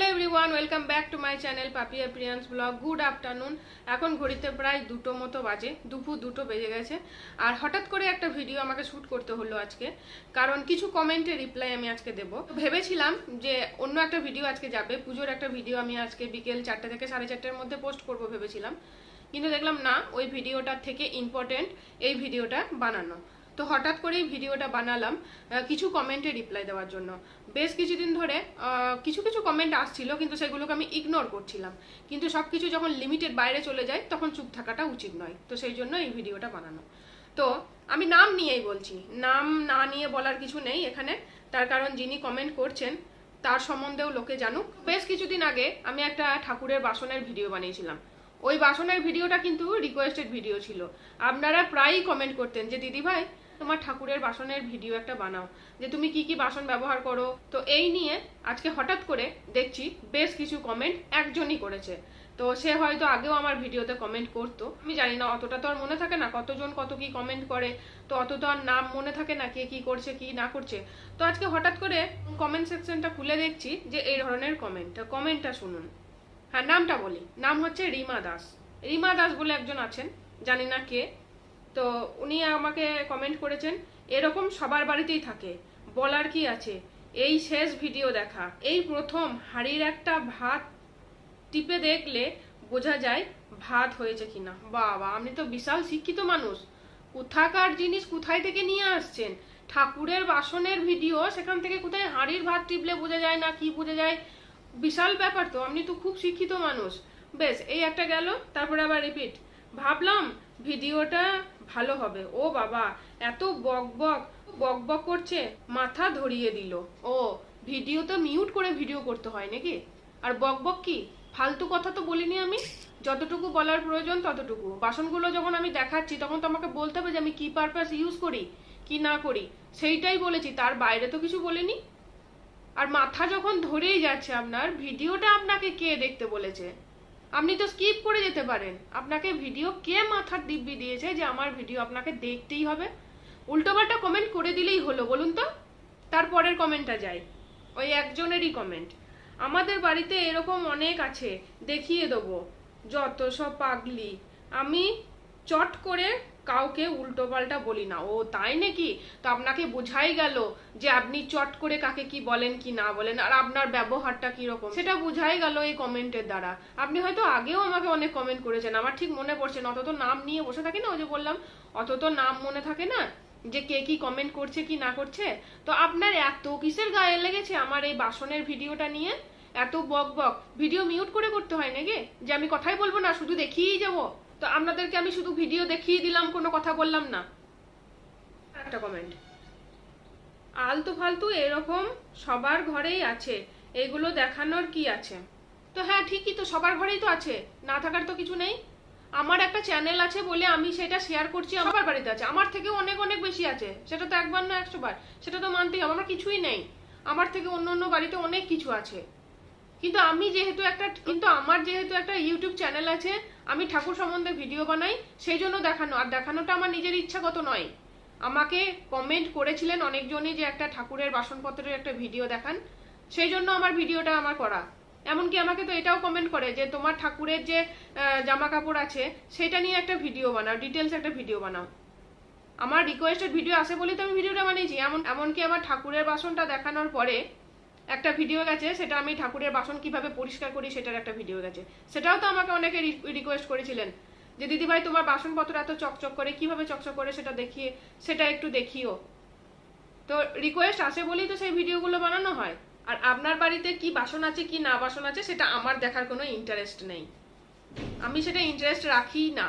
Hello everyone, welcome back to my channel Papiya Priyans vlog. Good afternoon. এখন ঘড়িতে প্রায় দুটো মতো বাজে, দুপুর দুটো বেজে গেছে। আর হঠাৎ করে একটা ভিডিও আমাকে শ্যুট করতে হলো আজকে, কারণ কিছু কমেন্টে রিপ্লাই আমি আজকে দেবো। ভেবেছিলাম যে অন্য একটা ভিডিও আজকে যাবে, পুজোর একটা ভিডিও আমি আজকে বিকেল চারটে থেকে সাড়ে চারটের মধ্যে পোস্ট করব ভেবেছিলাম। কিন্তু দেখলাম না, ওই ভিডিওটার থেকে ইম্পর্টেন্ট এই ভিডিওটা বানানো। তো হঠাৎ করেই ভিডিওটা বানালাম কিছু কমেন্টে রিপ্লাই দেওয়ার জন্য। বেশ কিছুদিন ধরে কিছু কিছু কমেন্ট আসছিল, কিন্তু সেগুলোকে আমি ইগনোর করছিলাম। কিন্তু সব কিছু যখন লিমিটেড বাইরে চলে যায়, তখন চুপ থাকাটা উচিত নয়। তো সেই জন্য এই ভিডিওটা বানানো। তো আমি নাম নিয়েই বলছি। নাম না নিয়ে বলার কিছু নেই এখানে। তার কারণ যিনি কমেন্ট করছেন, তার সম্বন্ধেও লোকে জানুক। বেশ কিছুদিন আগে আমি একটা ঠাকুরের বাসনের ভিডিও বানিয়েছিলাম। ওই বাসনের ভিডিওটা কিন্তু রিকোয়েস্টেড ভিডিও ছিল। আপনারা প্রায়ই কমেন্ট করতেন যে দিদি ভাই তোমার ঠাকুরের বাসনের ভিডিও একটা বানাও, যে তুমি কি কি বাসন ব্যবহার করো। তো এই নিয়ে আজকে হঠাৎ করে দেখছি বেশ কিছু কমেন্ট একজনই করেছে। তো সে হয়তো আগেও আমার ভিডিওতে কমেন্ট করতো। আমি জানি না, অতটা তো আর মনে থাকে না কতজন কত কি কমেন্ট করে, তো অত তো আর নাম মনে থাকে না কে কি করছে, কি না করছে। তো আজকে হঠাৎ করে কমেন্ট সেকশনটা খুলে দেখছি যে এই ধরনের কমেন্ট কমেন্টটা শুনুন। হ্যাঁ নামটা বলি। নাম হচ্ছে রিমা দাস। রিমা দাস বলে একজন আছেন, জানি না কে। তো উনি আমাকে কমেন্ট করেছেন, এরকম সবার বাড়িতেই থাকে, বলার কি আছে? এই শেষ ভিডিও দেখা। এই প্রথম হাড়ির একটা ভাত টিপে দেখলে বোঝা যায় ভাত হয়েছে কিনা। বাবা, আপনি তো বিশাল শিক্ষিত মানুষ। কোথাকার জিনিস কোথায় থেকে নিয়ে আসছেন? ঠাকুরের বাসনের ভিডিও সেখান থেকে কোথায় হাঁড়ির ভাত টিপলে বোঝা যায় না, কি বোঝা যায়? বিশাল ব্যাপার তো, আপনি তো খুব শিক্ষিত মানুষ। বেশ, এই একটা গেল, তারপরে আবার রিপিট ভাবলাম ভিডিওটা ভালো হবে। ও বাবা, এত বক বক বক বক করছে, মাথা ধরিয়ে দিল। ও ভিডিও তো মিউট করে ভিডিও করতে হয় নাকি? আর বক বক কি? ফালতু কথা তো বলিনি আমি। যতটুকু বলার প্রয়োজন ততটুকু। বাসনগুলো যখন আমি দেখাচ্ছি, তখন তো আমাকে বলতে হবে যে আমি কি পারপাস ইউজ করি, কি না করি। সেইটাই বলেছি, তার বাইরে তো কিছু বলিনি। আর মাথা যখন ধরেই যাচ্ছে আপনার ভিডিওটা আপনাকে কে দেখতে বলেছে? আপনি তো স্কিপ করে যেতে পারেন। আপনাকে ভিডিও কে মাথার দিব্যি দিয়েছে যে আমার ভিডিও আপনাকে দেখতেই হবে? উল্টোপাল্টা কমেন্ট করে দিলেই হলো, বলুন তো? তারপরের কমেন্টটা যাই। ওই একজনেরই কমেন্ট আমাদের বাড়িতে এরকম অনেক আছে, দেখিয়ে দেবো। যত সব পাগলি। আমি চট করে কাউকে উল্টো পাল্টা বলি না। ও তাই নাকি? তো আপনাকে বোঝাই গেল যে আপনি চট করে কাকে কি বলেন, কি না বলেন, আর আপনার ব্যবহারটা কীরকম? সেটা বোঝাই গেল এই কমেন্টের দ্বারা। আপনি হয়তো আগেও আমাকে অনেক কমেন্ট করেছেন, আমার ঠিক মনে পড়ছে না। অত তো নাম নিয়ে বসে থাকি না, ওই যে বললাম অত তো নাম মনে থাকে না যে কে কি কমেন্ট করছে, কি না করছে? তো আপনার এত কিসের গায়ে লেগেছে আমার এই বাসনের ভিডিওটা নিয়ে? এত বক বক। ভিডিও মিউট করে করতে হয় নাকি? যে আমি কথাই বলব না, শুধু দেখিয়েই যাব। তো আপনাদেরকে আমি শুধু ভিডিও দেখিয়ে দিলাম, কোনো কথা বললাম না। একটা কমেন্ট আলতু ফালতু এরকম সবার ঘরেই আছে। এগুলো দেখানোর কি আছে? তো হ্যাঁ ঠিকই তো, সবার ঘরেই তো আছে। না থাকার তো কিছু নেই। আমার একটা চ্যানেল আছে বলে আমি সেটা শেয়ার করছি, আমার বাড়িতে আছে। আমার থেকেও অনেক অনেক বেশি আছে। সেটা তো একবার না একশো বার। সেটা তো মানতেই হবে, আমার কিছুই নেই। আমার থেকে অন্য অন্য বাড়িতে অনেক কিছু আছে। কিন্তু আমি যেহেতু একটা, কিন্তু আমার যেহেতু একটা ইউটিউব চ্যানেল আছে আমি ঠাকুর সম্বন্ধে ভিডিও বানাই, সেই জন্য দেখানো। আর দেখানোটা আমার নিজের ইচ্ছাগত নয়। আমাকে কমেন্ট করেছিলেন অনেকজনই যে একটা ঠাকুরের বাসনপত্রের একটা ভিডিও দেখান। সেই জন্য আমার ভিডিওটা আমার করা। এমনকি আমাকে তো এটাও কমেন্ট করে যে তোমার ঠাকুরের যে জামা কাপড় আছে, সেটা নিয়ে একটা ভিডিও বানাও ডিটেলস একটা ভিডিও বানাও। আমার রিকোয়েস্টেড ভিডিও আসে বলেই তো আমি ভিডিওটা বানিয়েছি। এমন, এমনকি আমার ঠাকুরের বাসনটা দেখানোর পরে একটা ভিডিও গেছে, সেটা আমি ঠাকুরের বাসন কীভাবে পরিষ্কার করি সেটার একটা ভিডিও গেছে। সেটাও তো আমাকে অনেকে রিকোয়েস্ট করেছিলেন যে দিদি ভাই তোমার বাসনপত্র এত চকচক করে, কীভাবে চকচক করে সেটা দেখিয়ে, সেটা একটু দেখিও। তো রিকোয়েস্ট আসে বলেই তো সেই ভিডিওগুলো বানানো হয়। আর আপনার বাড়িতে কি বাসন আছে, কি না বাসন আছে, সেটা আমার দেখার কোনো ইন্টারেস্ট নেই। আমি সেটা ইন্টারেস্ট রাখি না।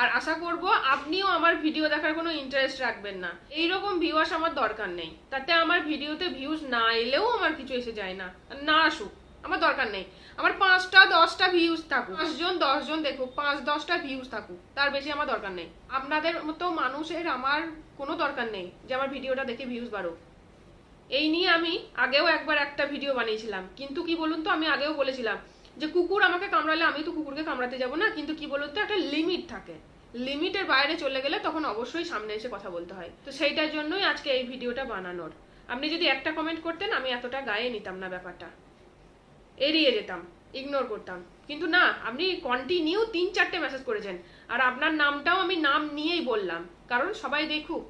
আর আশা করব আপনিও আমার ভিডিও দেখার কোনো ইন্টারেস্ট রাখবেন না। এইরকম ভিউয়ার্স আমার দরকার নেই। তাতে আমার ভিডিওতে ভিউজ না এলেও আমার কিছু এসে যায় না। না আসুক, আমার দরকার নেই। আমার পাঁচটা, দশটা ভিউজ থাকুক। পাঁচজন, দশজন দেখুক, পাঁচ, দশটা ভিউজ থাকুক, তার বেশি আমার দরকার নেই। আপনাদের মতো মানুষের আমার কোনো দরকার নেই যে আমার ভিডিওটা দেখে ভিউজ বাড়ুক। এই নিয়ে আমি আগেও একবার একটা ভিডিও বানিয়েছিলাম। কিন্তু কি বলুন তো, আমি আগেও বলেছিলাম যে কুকুর আমাকে কামড়ালে আমি তো কুকুরকে কামড়াতে যাব না, কিন্তু কি বলুন তো একটা লিমিট থাকে। লিমিটের বাইরে চলে গেলে তখন অবশ্যই সামনে এসে কথা বলতে হয়। তো সেইটার জন্যই আজকে এই ভিডিওটা বানানোর। আপনি যদি একটা কমেন্ট করতেন, আমি এতটা গায়ে নিতাম না ব্যাপারটা। এড়িয়ে যেতাম ইগনোর করতাম। কিন্তু না, আপনি কন্টিনিউ তিন চারটে মেসেজ করেছেন। আর আপনার নামটাও আমি নাম নিয়েই বললাম, কারণ সবাই দেখুক।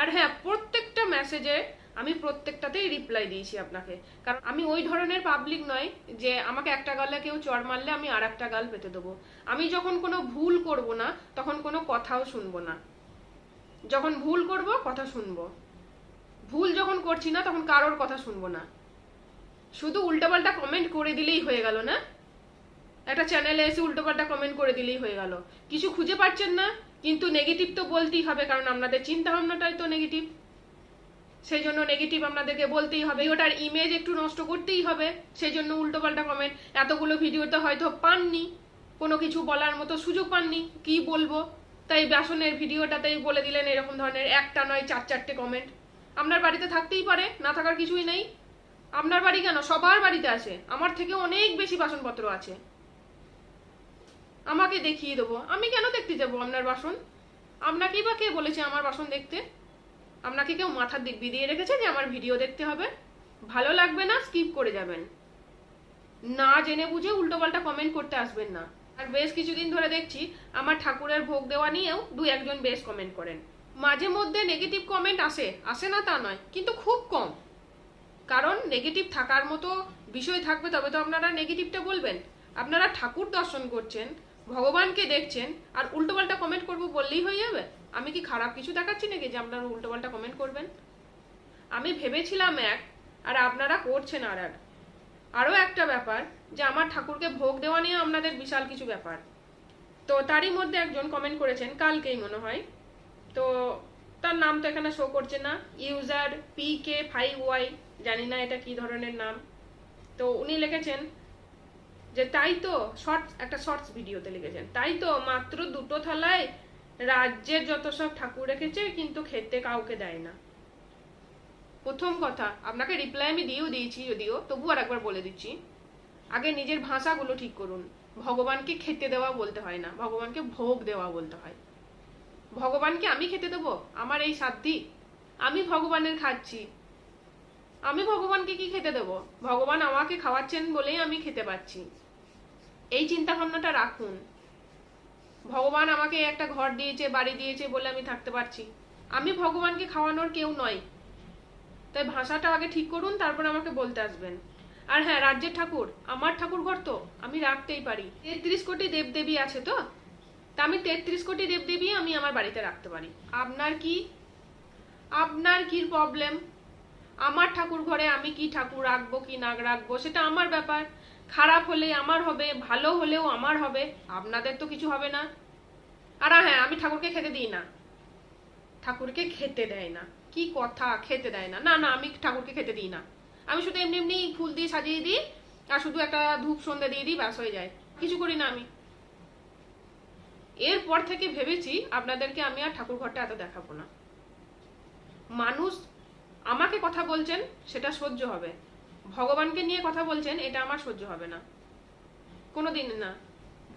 আর হ্যাঁ প্রত্যেকটা মেসেজে আমি প্রত্যেকটাতেই রিপ্লাই দিয়েছি আপনাকে। কারণ আমি ওই ধরনের পাবলিক নয় যে আমাকে একটা গালে কেউ চর মারলে আমি আর একটা গাল পেতে দেবো। আমি যখন কোনো ভুল করব না, তখন কোনো কথাও শুনব না। যখন ভুল করব, কথা শুনব। ভুল যখন করছি না, তখন কারোর কথা শুনব না। শুধু উল্টোপাল্টা কমেন্ট করে দিলেই হয়ে গেল না? একটা চ্যানেলে এসে উল্টোপাল্টা কমেন্ট করে দিলেই হয়ে গেল। কিছু খুঁজে পাচ্ছেন না, কিন্তু নেগেটিভ তো বলতেই হবে, কারণ আপনাদের চিন্তা ভাবনাটাই তো নেগেটিভ সেই জন্য নেগেটিভ আপনাদেরকে বলতেই হবে। ওটার ইমেজ একটু নষ্ট করতেই হবে। সেই জন্য উল্টোপাল্টা কমেন্ট এতগুলো ভিডিওতে হয়তো পাননি। কোনো কিছু বলার মতো সুযোগ পাননি। কি বলব? তাই বাসনের ভিডিওটাতেই বলে দিলেন এরকম ধরনের একটা নয়, চার, চারটে কমেন্ট আপনার বাড়িতে থাকতেই পারে, না থাকার কিছুই নেই। আপনার বাড়ি কেন? সবার বাড়িতে আছে। আমার থেকে অনেক বেশি বাসনপত্র আছে। আমাকে দেখিয়ে দেবো। আমি কেন দেখতে যাব আপনার বাসন? আপনাকেই বা কে বলেছে আমার বাসন দেখতে? আপনাকে কেউ মাথার দিক বিদিয়ে রেখেছে যে আমার ভিডিও দেখতে হবে? ভালো লাগবে না স্কিপ করে যাবেন। না জেনে বুঝে উল্টোপাল্টা কমেন্ট করতে আসবেন না। আর বেশ কিছুদিন ধরে দেখছি আমার ঠাকুরের ভোগ দেওয়া নিয়েও দু একজন বেশ কমেন্ট করেন। মাঝে মধ্যে নেগেটিভ কমেন্ট আসে আসে না তা নয়, কিন্তু খুব কম। কারণ নেগেটিভ থাকার মতো বিষয় থাকবে, তবে তো আপনারা নেগেটিভটা বলবেন। আপনারা ঠাকুর দর্শন করছেন, ভগবানকে দেখছেন, আর উল্টোপাল্টা কমেন্ট করব বললেই হয়ে যাবে। আমি কি খারাপ কিছু দেখাচ্ছি নাকি যে আপনারা উল্টোপাল্টা কমেন্ট করবেন? আমি ভেবেছিলাম এক, আর আপনারা করছেন আর এক। আরও একটা ব্যাপার যে আমার ঠাকুরকে ভোগ দেওয়া নিয়ে আপনাদের বিশাল কিছু ব্যাপার। তো তারই মধ্যে একজন কমেন্ট করেছেন, কালকেই মনে হয়। তো তার নাম তো এখানে শো করছে না। User P K five Y জানি না এটা কি ধরনের নাম। তো উনি লিখেছেন যে তাই তো শর্টস একটা শর্টস ভিডিওতে লিখেছেন। তাই তো মাত্র দুটো থালায় রাজ্যের যত সব ঠাকুর রেখেছে, কিন্তু খেতে কাউকে দেয় না। প্রথম কথা, আপনাকে রিপ্লাই আমি দিয়েও দিয়েছি যদিও তবু আর একবার বলে দিচ্ছি। আগে নিজের ভাষাগুলো ঠিক করুন। ভগবানকে খেতে দেওয়া বলতে হয় না, ভগবানকে ভোগ দেওয়া বলতে হয়। ভগবানকে আমি খেতে দেবো? আমার এই সাধ্যি আমি ভগবানের খাচ্ছি। আমি ভগবানকে কি খেতে দেব? ভগবান আমাকে খাওয়াচ্ছেন বলেই আমি খেতে পাচ্ছি এই চিন্তা ভাবনাটা রাখুন। ভগবান আমাকে একটা ঘর দিয়েছে, বাড়ি দিয়েছে বলে আমি থাকতে পারছি। আমি ভগবানকে খাওয়ানোর কেউ নয় তাই ভাষাটা আগে ঠিক করুন, তারপর আমাকে বলতে আসবেন। আর হ্যাঁ রাজ্যের ঠাকুর, আমার ঠাকুর ঘর তো, আমি রাখতেই পারি। তেত্রিশ কোটি দেবদেবী আছে তো? তা আমি তেত্রিশ কোটি দেবদেবী আমি আমার বাড়িতে রাখতে পারি। আপনার কি? আপনার কি প্রবলেম আমার ঠাকুর ঘরে আমি কি ঠাকুর রাখব, কি না রাখব, সেটা আমার ব্যাপার। খারাপ হলে আমার হবে, ভালো হলেও আমার হবে, আপনাদের তো কিছু হবে না। আর হ্যাঁ আমি ঠাকুরকে খেতে দিই না। ঠাকুরকে খেতে দেয় না। কি কথা, খেতে দেয় না। না না, আমি ঠাকুরকে খেতে দিই না। আমি শুধু এমনি এমনি ফুল দিয়ে সাজিয়ে দিই, আর শুধু একটা ধূপ সন্ধ্যা দিয়ে দিই, ব্যাস হয়ে যায়। কিছু করি না আমি। এরপর থেকে ভেবেছি, আপনাদেরকে আমি আর ঠাকুর ঘরটা এত দেখাবো না। মানুষ আমাকে কথা বলছেন, সেটা সহ্য হবে। ভগবানকে নিয়ে কথা বলছেন, এটা আমার সহ্য হবে না। কোনোদিন না।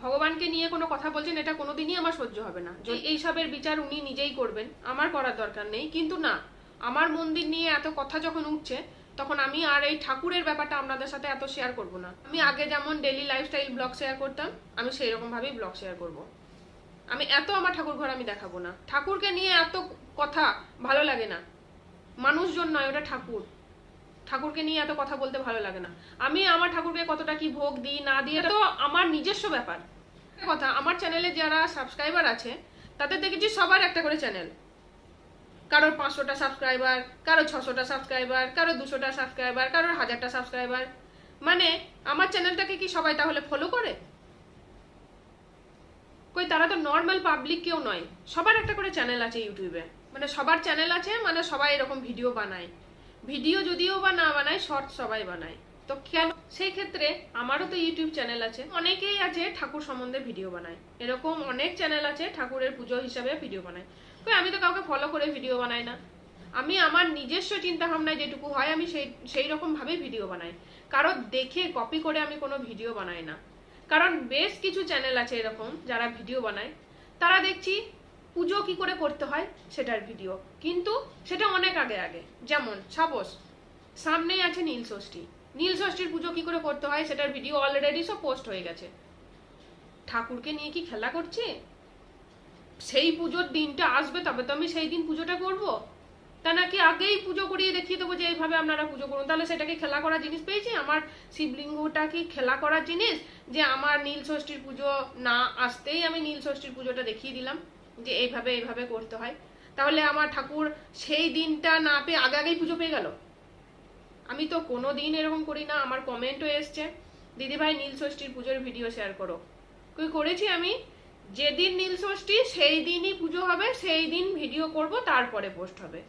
ভগবানকে নিয়ে কোনো কথা বলছেন, এটা কোনোদিনই আমার সহ্য হবে না। এইসবের বিচার উনি নিজেই করবেন, আমার করার দরকার নেই। কিন্তু না, আমার মন্দির নিয়ে এত কথা যখন উঠছে, তখন আমি আর এই ঠাকুরের ব্যাপারটা আপনাদের সাথে এত শেয়ার করব না। আমি আগে যেমন ডেলি লাইফস্টাইল ব্লগ শেয়ার করতাম, আমি সেই রকম ভাবেই ব্লগ শেয়ার করব। আমি এত আমার ঠাকুর ঘর আমি দেখাবো না। ঠাকুরকে নিয়ে এত কথা ভালো লাগে না। মানুষজন নয়, ওটা ঠাকুর। ঠাকুরকে নিয়ে এত কথা বলতে ভালো লাগে না। আমি আমার ঠাকুরকে কতটা কি ভোগ দিই, না দিয়ে তো আমার নিজস্ব ব্যাপার। কথা, আমার চ্যানেলে যারা সাবস্ক্রাইবার আছে, তাদের দেখেছি সবার একটা করে চ্যানেল কারোর পাঁচশোটা সাবস্ক্রাইবার কারও ছশোটা সাবস্ক্রাইবার কারও দুশোটা সাবস্ক্রাইবার কারোর হাজারটা সাবস্ক্রাইবার মানে আমার চ্যানেলটাকে কি সবাই তাহলে ফলো করে? কই, তারা তো নর্মাল পাবলিক কেউ নয়। সবার একটা করে চ্যানেল আছে ইউটিউবে মানে সবার চ্যানেল আছে মানে সবাই এরকম ভিডিও বানায়। ভিডিও যদিও বা না বানায় শর্ট সবাই বানায়। তো খেয়াল সেই ক্ষেত্রে আমারও তো ইউটিউব চ্যানেল আছে, অনেকেই আছে ঠাকুর সম্বন্ধে ভিডিও বানায়। এরকম অনেক চ্যানেল আছে ঠাকুরের পুজো হিসাবে ভিডিও বানায়। কই, আমি তো কাউকে ফলো করে ভিডিও বানাই না। আমি আমার নিজস্ব চিন্তা ভাবনায় যেটুকু হয়, আমি সেই সেই রকম ভাবে ভিডিও বানাই। কারও দেখে কপি করে আমি কোনো ভিডিও বানাই না। কারণ বেশ কিছু চ্যানেল আছে এরকম যারা ভিডিও বানায়। তারা দেখছি পুজো কি করে করতে হয় সেটার ভিডিও কিন্তু সেটা অনেক আগে আগে। যেমন, সাপোজ, সামনেই আছে নীল ষষ্ঠী। নীল ষষ্ঠীর পুজো কি করে করতে হয় সেটার ভিডিও অলরেডি সব পোস্ট হয়ে গেছে। ঠাকুরকে নিয়ে কি খেলা করছি? সেই পুজোর দিনটা আসবে, তবে তো আমি সেই দিন পুজোটা করব। তা নাকি আগেই পুজো করিয়ে দেখিয়ে দেবো যে এইভাবে আপনারা পুজো করুন। তাহলে সেটাকে খেলা করার জিনিস পেয়েছি? আমার শিবলিঙ্গটা কি খেলা করার জিনিস? যে আমার নীল ষষ্ঠীর পুজো না আসতেই আমি নীল ষষ্ঠীর পুজোটা দেখিয়ে দিলাম। যে এইভাবে এইভাবে করতে হয়। তাহলে আমার ঠাকুর সেই দিনটা না পেয়ে আগে আগেই পুজো পেয়ে গেল। আমি তো কোনো দিন এরকম করি না, আমার কমেন্টও এসছে। দিদিভাই নীল ষষ্ঠীর পুজোর ভিডিও শেয়ার করো। কই, করেছি আমি। যেদিন নীল ষষ্ঠী, সেই দিনই পুজো হবে, সেই দিন ভিডিও করব, তারপরে পোস্ট হবে।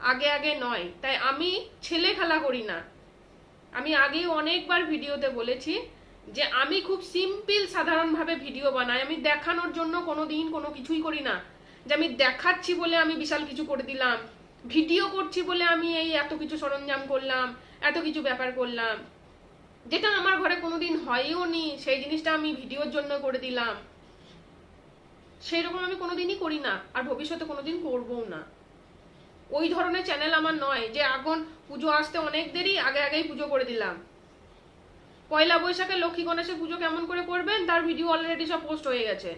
আগে আগে নয়। তাই আমি ছেলে খেলা করি না। আমি আগেই অনেকবার ভিডিওতে বলেছি যে আমি খুব সিম্পল সাধারণভাবে ভিডিও বানাই। আমি দেখানোর জন্য কোনো দিন কোনো কিছুই করি না। যে আমি দেখাচ্ছি বলে আমি বিশাল কিছু করে দিলাম। ভিডিও করছি বলে আমি এই এত কিছু সরঞ্জাম করলাম, এত কিছু ব্যাপার করলাম। যেটা আমার ঘরে কোনোদিন হয়ও নি, সেই জিনিসটা আমি ভিডিওর জন্য করে দিলাম। সেই রকম আমি কোনোদিনই করি না, আর ভবিষ্যতে কোনোদিন করবও না। ওই ধরনের চ্যানেল আমার নয় যে এখন পুজো আসতে অনেক দেরি, আগে আগেই পুজো করে দিলাম। পয়লা বৈশাখে লক্ষ্মী গণেশের পুজো কেমন করে করবেন, তার ভিডিও অলরেডি সব পোস্ট হয়ে গেছে।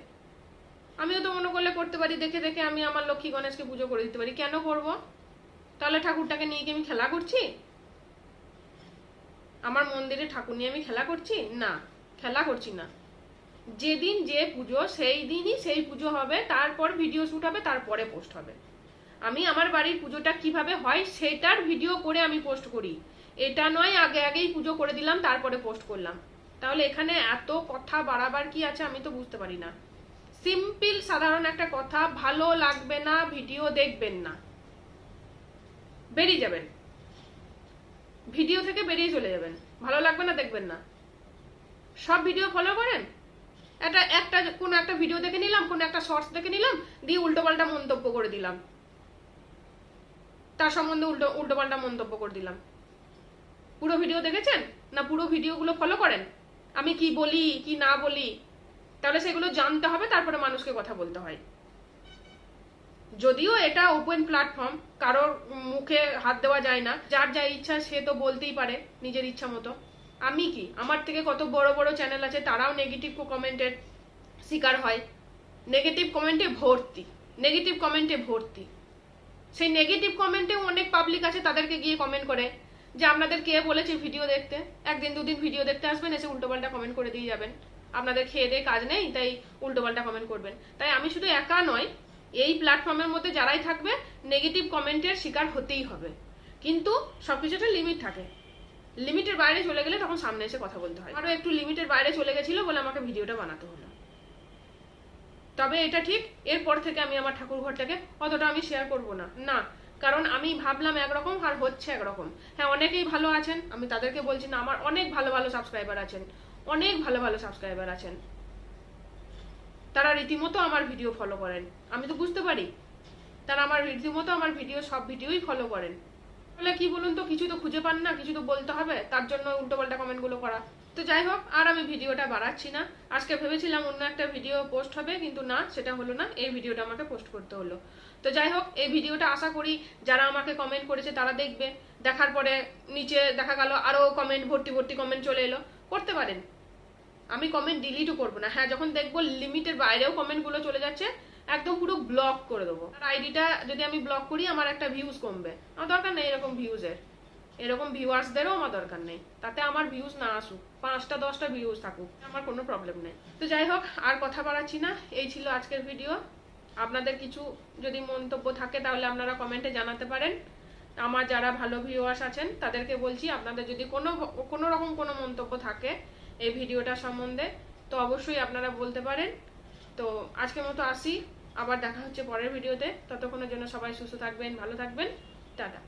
আমিও তো মনে করলে করতে পারি, দেখে দেখে আমি আমার লক্ষ্মী গণেশকে পুজো করে দিতে পারি। কেন করব? তাহলে ঠাকুরটাকে নিয়ে কি আমি খেলা করছি? আমার মন্দিরে ঠাকুর নিয়ে আমি খেলা করছি? না, খেলা করছি না। যেদিন যে পুজো, সেই দিনই সেই পুজো হবে, তারপর ভিডিও শ্যুট হবে, তারপরে পোস্ট হবে। আমি আমার বাড়ির পুজোটা কীভাবে হয়, সেটার ভিডিও করে আমি পোস্ট করি। এটা নয়, আগে আগেই পুজো করে দিলাম, তারপরে পোস্ট করলাম। তাহলে এখানে এত কথা বাড়াবার কি আছে আমি তো বুঝতে পারি না। সিম্পল সাধারণ একটা কথা, ভালো লাগবে না ভিডিও দেখবেন না। বেরিয়ে যাবেন। ভিডিও থেকে বেরিয়ে চলে যাবেন। ভালো লাগবে না, দেখবেন না। সব ভিডিও ফলো করেন? একটা একটা, কোনো একটা ভিডিও দেখে নিলাম, কোনো একটা শর্টস দেখে নিলাম, দিয়ে উল্টোপাল্টা মন্তব্য করে দিলাম। তার সম্বন্ধে উল্টো উল্টোপাল্টা মন্তব্য করে দিলাম। পুরো ভিডিও দেখেছেন? না পুরো ভিডিওগুলো ফলো করেন? আমি কি বলি, কি না বলি? তাহলে সেগুলো জানতে হবে, তারপরে মানুষকে কথা বলতে হয়। যদিও এটা ওপেন প্ল্যাটফর্ম কারোর মুখে হাত দেওয়া যায় না। যার যা ইচ্ছা সে তো বলতেই পারে, নিজের ইচ্ছা মতো। আমি কি? আমার থেকে কত বড় বড় চ্যানেল আছে, তারাও নেগেটিভ কমেন্টের শিকার হয়। নেগেটিভ কমেন্টে ভর্তি। নেগেটিভ কমেন্টে ভর্তি। সেই নেগেটিভ কমেন্টেও অনেক পাবলিক আছে, তাদেরকে গিয়ে কমেন্ট করে। যে আপনাদের কে বলেছে ভিডিও দেখতে? একদিন, দুদিন ভিডিও দেখতে আসবেন, এসে উল্টোপাল্টা কমেন্ট করে দিয়ে যাবেন। আপনাদের খেয়ে দিয়ে কাজ নেই, তাই উল্টোপাল্টা কমেন্ট করবেন। তাই আমি শুধু একা নয় এই প্ল্যাটফর্মের মধ্যে যারাই থাকবে নেগেটিভ কমেন্টের শিকার হতেই হবে। কিন্তু সবকিছু একটা লিমিট থাকে লিমিটের বাইরে চলে গেলে তখন সামনে এসে কথা বলতে হয়। আরও একটু লিমিটের বাইরে চলে গেছিল বলে আমাকে ভিডিওটা বানাতে হলো। তবে এটা ঠিক, এরপর থেকে আমি আমার ঠাকুর ঘরটাকে অতটা আমি শেয়ার করব না। না কারণ আমি ভাবলাম একরকম আর হচ্ছে একরকম। হ্যাঁ অনেকেই ভালো আছেন, আমি তাদেরকে বলছি না, আমার অনেক ভালো ভালো সাবস্ক্রাইবার আছেন, অনেক ভালো ভালো সাবস্ক্রাইবার আছেন। তারা রীতিমতো আমার ভিডিও ফলো করেন। আমি তো বুঝতে পারি, তারা আমার রীতিমতো আমার ভিডিও সব ভিডিওই ফলো করেন। তাহলে কি বলুন তো, কিছু তো খুঁজে পান না, কিছু তো বলতে হবে, তার জন্য উল্টোপাল্টা কমেন্টগুলো করা। তো যাই হোক, আর আমি ভিডিওটা বাড়াচ্ছি না। আজকে ভেবেছিলাম অন্য একটা ভিডিও পোস্ট হবে, কিন্তু না, সেটা হলো না। এই ভিডিওটা আমাকে পোস্ট করতে হলো। তো যাই হোক, এই ভিডিওটা আশা করি যারা আমাকে কমেন্ট করেছে তারা দেখবে। দেখার পরে নিচে দেখা গেল আরও কমেন্ট ভর্তি ভর্তি কমেন্ট চলে এলো। করতে পারেন। আমি কমেন্ট ডিলিটও করব না। হ্যাঁ যখন দেখব লিমিটের বাইরেও কমেন্টগুলো চলে যাচ্ছে, একদম পুরো ব্লক করে দেবো। আর আইডিটা যদি আমি ব্লক করি, আমার একটা ভিউজ কমবে। আমার দরকার নেই এরকম ভিউজের এরকম ভিউয়ার্সদেরও আমার দরকার নেই। তাতে আমার ভিউজ না আসুক, পাঁচটা, দশটা ভিউজ থাকুক, আমার কোনো প্রবলেম নেই। তো যাই হোক, আর কথা বাড়াচ্ছি না। এই ছিল আজকের ভিডিও আপনাদের কিছু যদি মন্তব্য থাকে, তাহলে আপনারা কমেন্টে জানাতে পারেন। আমার যারা ভালো ভিউয়ার্স আছেন, তাদেরকে বলছি, আপনাদের যদি কোনো কোনো রকম কোনো মন্তব্য থাকে এই ভিডিওটা সম্বন্ধে, তো অবশ্যই আপনারা বলতে পারেন। তো আজকের মতো আসি। আবার দেখা হচ্ছে পরের ভিডিওতে ততক্ষণের জন্য সবাই সুস্থ থাকবেন, ভালো থাকবেন। টাটা।